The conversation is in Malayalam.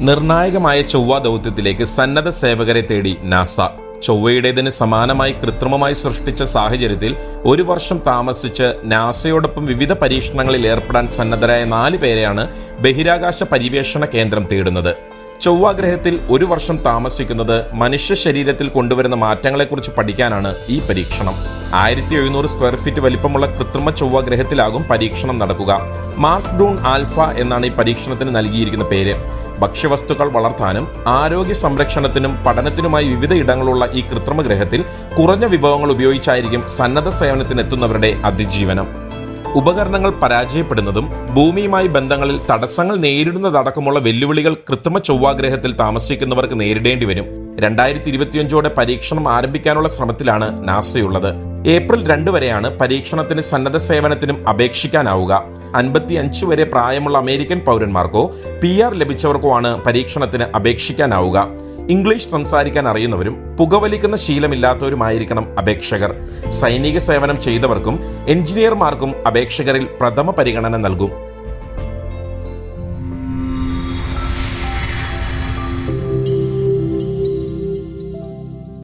നിർണായകമായ ചൊവ്വ ദൗത്യത്തിലേക്ക് സന്നദ്ധ സേവകരെ തേടി നാസ. ചൊവ്വയുടേതിന് സമാനമായി കൃത്രിമമായി സൃഷ്ടിച്ച സാഹചര്യത്തിൽ ഒരു വർഷം താമസിച്ച് നാസയോടൊപ്പം വിവിധ പരീക്ഷണങ്ങളിൽ ഏർപ്പെടാൻ സന്നദ്ധരായ നാല് പേരെയാണ് ബഹിരാകാശ പര്യവേഷണ കേന്ദ്രം തേടുന്നത്. ചൊവ്വാഗ്രഹത്തിൽ ഒരു വർഷം താമസിക്കുന്നത് മനുഷ്യ ശരീരത്തിൽ കൊണ്ടുവരുന്ന മാറ്റങ്ങളെക്കുറിച്ച് പഠിക്കാനാണ് ഈ പരീക്ഷണം. ആയിരത്തി എഴുന്നൂറ് സ്ക്വയർ ഫീറ്റ് വലിപ്പമുള്ള കൃത്രിമ ചൊവ്വാഗ്രഹത്തിലാകും പരീക്ഷണം നടക്കുക. മാർസ് ഡൂൺ ആൽഫ എന്നാണ് ഈ പരീക്ഷണത്തിന് നൽകിയിരിക്കുന്ന പേര്. ഭക്ഷ്യവസ്തുക്കൾ വളർത്താനും ആരോഗ്യ സംരക്ഷണത്തിനും പഠനത്തിനുമായി വിവിധ ഇടങ്ങളുള്ള ഈ കൃത്രിമ ഗ്രഹത്തിൽ കുറഞ്ഞ വിഭവങ്ങൾ ഉപയോഗിച്ചായിരിക്കും സന്നദ്ധ സേവനത്തിനെത്തുന്നവരുടെ അതിജീവനം. ഉപകരണങ്ങൾ പരാജയപ്പെടുന്നതും ഭൂമിയുമായി ബന്ധങ്ങളിൽ തടസ്സങ്ങൾ നേരിടുന്നതടക്കമുള്ള വെല്ലുവിളികൾ കൃത്രിമ ചൊവ്വാഗ്രഹത്തിൽ താമസിക്കുന്നവർക്ക് നേരിടേണ്ടി വരും. രണ്ടായിരത്തി ഇരുപത്തിയഞ്ചോടെ പരീക്ഷണം ആരംഭിക്കാനുള്ള ശ്രമത്തിലാണ് നാസയുള്ളത്. ഏപ്രിൽ രണ്ട് വരെയാണ് പരീക്ഷണത്തിന് സന്നദ്ധ സേവനത്തിനും അപേക്ഷിക്കാനാവുക. അൻപത്തി അഞ്ച് വരെ പ്രായമുള്ള അമേരിക്കൻ പൗരന്മാർക്കോ പി ആർ ലഭിച്ചവർക്കോ ആണ് പരീക്ഷണത്തിന് അപേക്ഷിക്കാനാവുക. ഇംഗ്ലീഷ് സംസാരിക്കാൻ അറിയുന്നവരും പുകവലിക്കുന്ന ശീലമില്ലാത്തവരുമായിരിക്കണം അപേക്ഷകർ. സൈനിക സേവനം ചെയ്തവർക്കും എഞ്ചിനീയർമാർക്കും അപേക്ഷകരിൽ പ്രഥമ പരിഗണന നൽകും.